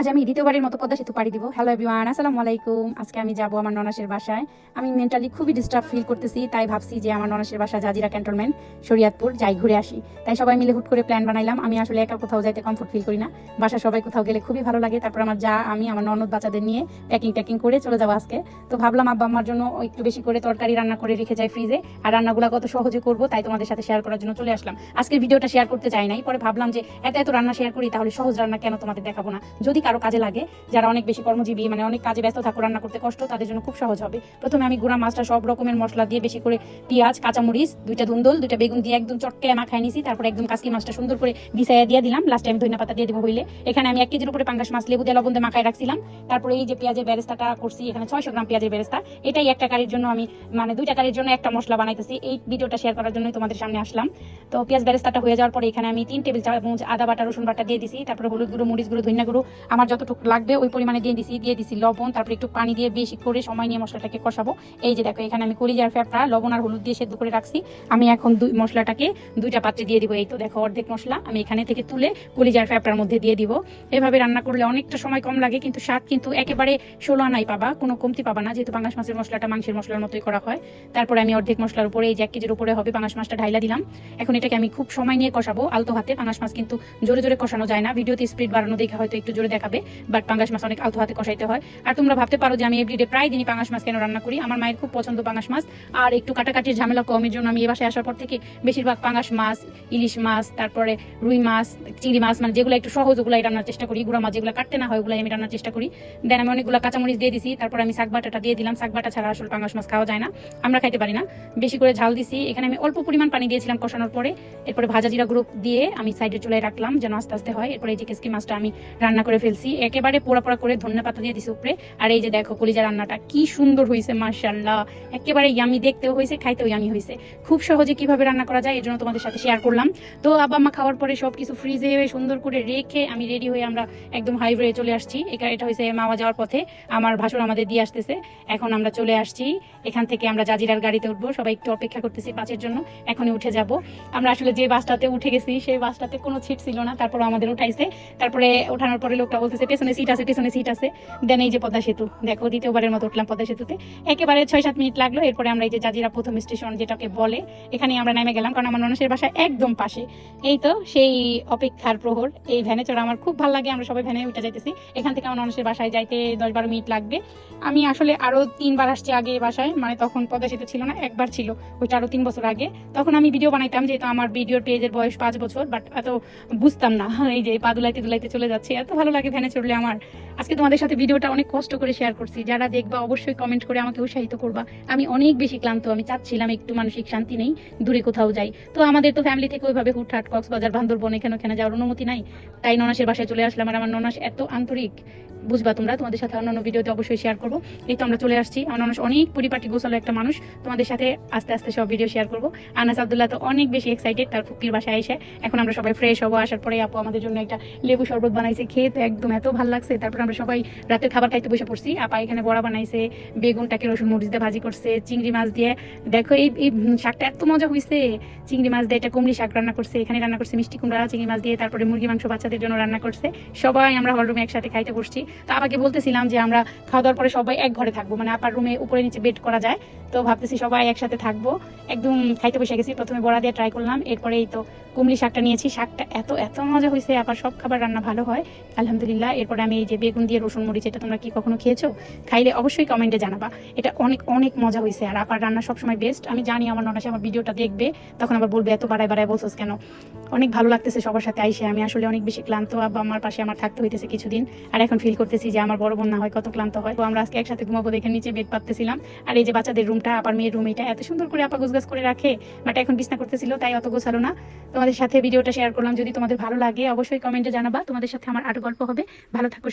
আজ আমি দ্বিতীয়বারের মতো পদ্মা সেতু পাড়ি দিব। হ্যালো এভরিওয়ান আসসালামু আলাইকুম। আজকে আমি যাব আমার ননাসের বাসায়। আমি মেন্টালি খুবই ডিস্টার্ব ফিল করতেছি, তাই ভাবছি যে আমার ননাসের বাসা জাজিরা ক্যান্টনমেন্ট শরিয়াতপুর, যাই ঘুরে আসি। তাই সবাই মিলে হুট করে প্ল্যান বানাইলাম। আমি আসলে একা কোথাও যাইতে কমফোর্ট ফিল করি না। বাসা সবাই কোথাও গেলে খুবই ভালো লাগে। তারপর আমার যা, আমি আমার ননদ বাচ্চাদের নিয়ে প্যাকিং ট্যাকিং করে চলে যাব আজকে। তো ভাবলাম আব্বা আমার জন্য একটু বেশি করে তরকারি রান্না করে রেখে যাই ফ্রিজে আর রান্নাগুলো কত সহজে করব, তাই তোমাদের সাথে শেয়ার করার জন্য চলে আসলাম। আজকের ভিডিওটা শেয়ার করতে চাই নাই। পরে ভাবলাম যে এত এত রান্না শেয়ার করি, তাহলে সহজ রান্না কেন তোমাদের দেখাবো না। যদি কারও কাজে লাগে, যারা অনেক বেশি কর্মজীবী মানে অনেক কাজে ব্যস্ত থাকো, রান্না করতে কষ্ট, তাদের জন্য খুব সহজ হবে। প্রথমে আমি গুঁড়া মাছটা সব রকমের মশলা দিয়ে বেশি করে পেঁয়াজ, কাঁচামরিচ, দুইটা ধুন্দল দুইটা বেগুন দিয়ে একদম চটকে মাখাই নিছি, তারপর একদম কাসকি মাছটা সুন্দর করে বিছাইয়া দিয়ে দিলাম। লাস্টে আমি ধনিয়া পাতা দিয়ে দিব হইলে। এখানে আমি এক কেজির উপরে পাঙ্গাস মাছ, লেবু দিয়ে লবণ দিয়ে মাখাই রাখছিলাম। তারপরে এই যে পেঁয়াজের বেরেস্তাটা করছি, এখানে ছয়শো গ্রাম পেঁয়াজের বেরেস্তা। এটাই একটা কারির জন্য আমি মানে দুইটা কারির জন্য একটা মশলা বানাইতেছি। এই ভিডিওটা শেয়ার করার জন্যই তোমাদের সামনে আসলাম। তো পেঁয়াজ বেরেস্তাটা হয়ে যাওয়ার পরে এখানে আমি তিন টেবিল চামচ আদা বাটা, রসুন বাটা দিয়ে দিছি। তারপরে হলুদ গুঁড়ো, মরিচ গুঁড়ো ধনিয়া গুঁড়ো আমার যতটুকু লাগবে, ওই পরিমাণে দিয়ে দিছি দিয়ে দিছি লবণ, তারপরে একটু পানি দিয়ে বেশি করে সময় নিয়ে মশলাটাকে কষাবো। এই যে দেখো, এখানে আমি কলিজার ফ্যাপটা লবণ আর হলুদ দিয়ে সেদ্ধ করে রাখছি। আমি এখন দুই, মশলাটাকে দুইটা পাত্রে দিয়ে দিব। এই তো দেখো, অর্ধেক মশলা আমি এখানে থেকে তুলে কলিজার ফ্যাপটার মধ্যে দিয়ে দিব। এভাবে রান্না করলে অনেকটা সময় কম লাগে, কিন্তু স্বাদ কিন্তু একেবারে ষোলো আনাই পাবা, কোনো কমতি পাবা না, যেহেতু পাঙ্গাস মাছের মশলাটা মাংসের মশলার মতোই করা হয়। তারপরে আমি অর্ধেক মশলার উপরে, এই যে এক কেজির উপরে হবে পাঙ্গাস মাছটা ঢাইলা দিলাম। এখন এটাকে আমি খুব সময় নিয়ে কষাবো আলতো হাতে। পাঙ্গাস মাছ কিন্তু জোরে জোরে কষানো যায় না। ভিডিওতে স্পিড বাড়ানো দেখে হয়তো একটু জোরে দেখাবে বাট পাঙ্গাস মাছ অনেক আলতো হাতে কষাইতে হয়। আর তোমরা ভাবতে পারো যে আমি এভরিডে প্রায় দিনই পাঙ্গাস মাছ কেন রান্না করি? আমার মায়ের খুব পছন্দ পাঙ্গাস মাছ। আর একটু কাটাকাটির ঝামেলা কমের জন্য আমি এ বাসায় আসার পর থেকে বেশিরভাগ পাঙ্গাস মাছ, ইলিশ মাছ, তারপরে রুই মাছ, চিংড়ি মাছ মানে যেগুলো একটু সহজ ওগুলাই রান্নার চেষ্টা করি। গুঁড়া মাছ যেগুলো কাটতে না হয় ওগুলাই আমি রান্নার চেষ্টা করি। দেন আমি অনেকগুলো কাঁচামরিচ দিয়ে দিছি, তারপর আমি শাক বাটাটা দিয়ে দিলাম। শাক বাটা ছাড়া আসলে পাঙ্গাস মাছ খাওয়া যায় না, আমরা খাইতে পারি না। বেশি করে ঝাল দিছি। এখানে আমি অল্প পরিমাণ পানি দিয়েছিলাম কষানোর পরে। এরপরে ভাজা জিরা গ্রুপ দিয়ে আমি সাইডে চলে রাখলাম যেন আস্তে আস্তে হয়। এরপরে এই যে কেসকি মাছটা আমি রান্না করে ফেলছি। একেবারে পোড়া পোড়া করে ধনে পাতা দিয়ে দিছি উপরে। আর এই যে দেখো কলিজা রান্নাটা, কি সুন্দর হয়েছে মার্শাল্লাহ একেবারে ইয়ামি দেখতেও হয়েছে খাইতেও ইয়ামি হয়েছে খুব সহজে কীভাবে রান্না করা যায় এর জন্য তোমাদের সাথে শেয়ার করলাম। তো আব্বা মা খাওয়ার পরে সব কিছু ফ্রিজে সুন্দর করে রেখে আমি রেডি হয়ে আমরা একদম হাইওয়ে চলে আসছি। এটা এটা হয়েছে মাওয়া যাওয়ার পথে। আমার ভাসুর আমাদের দিয়ে আসতেছে। এখন আমরা চলে আসছি। এখান থেকে আমরা জাজিরার গাড়িতে উঠবো। সবাই একটু অপেক্ষা করতেছি বাসের জন্য। এখনই উঠে যাব। আমরা আসলে যে বাসটাতে উঠে গেছি, সেই বাসটাতে কোনো সিট ছিল না। তারপর আমাদের উঠাইছে। তারপরে ওঠানোর পরে লোকটা বলতেছে, পেছনে সিট আছে, পেছনে সিট আছে। দেন এই যে পদ্মা সেতু, দেখো দ্বিতীয়বারের মতো উঠলাম পদ্মা সেতুতে। একেবারে ছয় সাত মিনিট লাগল, এরপরে আমরা এই যে জাজিরা প্রথম স্টেশন যেটাকে বলে, এখানে আমরা নেমে গেলাম, কারণ আমার মানুষের বাসা একদম পাশে। এই তো সেই অপেক্ষার প্রহর, এই ভ্যানে চড়া আমার খুব ভালো লাগে, আমরা সবাই ভ্যানে উঠে যাইতেছি। এখান থেকে আমার মানুষের বাসায় যাইতে দশ বারো মিনিট লাগবে। আমি আসলে আরও তিনবার আসছি আগে বাসায় মানে তখন পদ্মা সেতু ছিল না, একবার ছিল, ওইটা আরও তিন বছর আগে। তখন আমি ভিডিও বানাইতাম, যেহেতু আমার ভিডিওর পেজের বয়স পাঁচ বছর বাট এত বুঝতাম না, এই যে পা দুলাইতে দুলাইতে চলে যাচ্ছে, এত ভালো লাগে ভ্যানে চড়লে আমার। আজকে তোমাদের সাথে ভিডিওটা অনেক কষ্ট করে শেয়ার করছি। যারা দেখবা অবশ্যই কমেন্ট করে আমাকে উৎসাহিত করবা। আমি অনেক বেশি ক্লান্ত, আমি চাচ্ছিলাম একটু মানসিক শান্তি নেই, দূরে কোথাও যাই। তো আমাদের তো ফ্যামিলি থেকে ওইভাবে হুটহাট কক্সবাজার, বান্দরবন, এখানে ওখানে যাওয়ার অনুমতি নাই। তাই ননাসের বাসায় চলে আসলাম আর আমার ননাস এত আন্তরিক। বুঝবা তোমরা, তোমাদের সাথে অন্যান্য ভিডিওতে অবশ্যই শেয়ার করব। এই তো আমরা চলে আসছি। মানুষ অনেক পরিপাটি গোছালো একটা মানুষ। তোমাদের সাথে আস্তে আস্তে সব ভিডিও শেয়ার করব। আনাস আবদুল্লাহ তো অনেক বেশি এক্সাইটেড তার ফুকির বাসায় এসে। এখন আমরা সবাই ফ্রেশ হব। আসার পরে আপু আমাদের জন্য একটা লেবু শরবত বানাইছে। খেয়ে তো একদম এত ভালো লাগছে। তারপর আমরা সবাই রাতের খাবার খাইতে বসে পড়ছি। আপা এখানে বড়া বানাইছে, বেগুনটাকে রসুন মরিচ দিয়ে ভাজি করছে, চিংড়ি মাছ দিয়ে। দেখো এই এই শাকটা এত মজা হয়েছে চিংড়ি মাছ দিয়ে একটা কুমড়ি শাক রান্না করছে। এখানে রান্না করছে মিষ্টি কুমড়া, চিংড়ি মাছ দিয়ে। তারপরে মুরগি মাংস বাচ্চাদের জন্য রান্না করছে। সবাই আমরা হল রুমে একসাথে খাইতে বসছি। তো আমাকে বলতেছিলাম যে আমরা খাওয়া দাওয়ার পরে সবাই এক ঘরে থাকব। মানে আপার রুমে উপরে নিচে বেড করা যায়। তো ভাবতেছি সবাই একসাথে থাকব। একদম খাইতে বসে গেছি। প্রথমে বড়া দিয়ে ট্রাই করলাম। এরপরে এই তো কুমড়ি শাকটা নিয়েছি। শাকটা এত এত মজা হয়েছে। আবার সব খাবার রান্না ভালো হয়। আলহামদুলিল্লাহ। এরপরে আমি এই যে বেগুন দিয়ে রসুন মরিচ, এটা তোমরা কি কখনো খেয়েছো? খাইলে অবশ্যই কমেন্টে জানাবা। এটা অনেক অনেক মজা হয়েছে। আর আপার রান্না সবসময় বেস্ট আমি জানি আমার ননাসে আমার ভিডিওটা দেখবে। তখন আবার বলবে, এত বাড়ায় বাড়ায় বলছোস কেন? অনেক ভালো লাগতেছে সবার সাথে আইসে। আমি আসলে অনেক বেশি ক্লান্ত, আব্বা আমার পাশে আমার থাকতে হইতেছে কিছুদিন। আর এখন ফিল করতেছি যে আমার বড় বোন না হয় কত ক্লান্ত হয়। তো আমরা আজকে একসাথে ঘুমাবো দেখে নিচে বেড পাততেছিলাম। আর এই যে বাচ্চাদের রুমটা আপার মেয়ের রুম এটা, এত সুন্দর করে আপা গোছগাছ করে রাখে। বাট এখন বিছনা করতেছিল, তাই অত গোছালো না। তোমাদের সাথে ভিডিওটা শেয়ার করলাম। যদি তোমাদের ভালো লাগে, অবশ্যই কমেন্টে জানাবা। তোমাদের সাথে আমার আরও গল্প হবে। ভালো থাকো।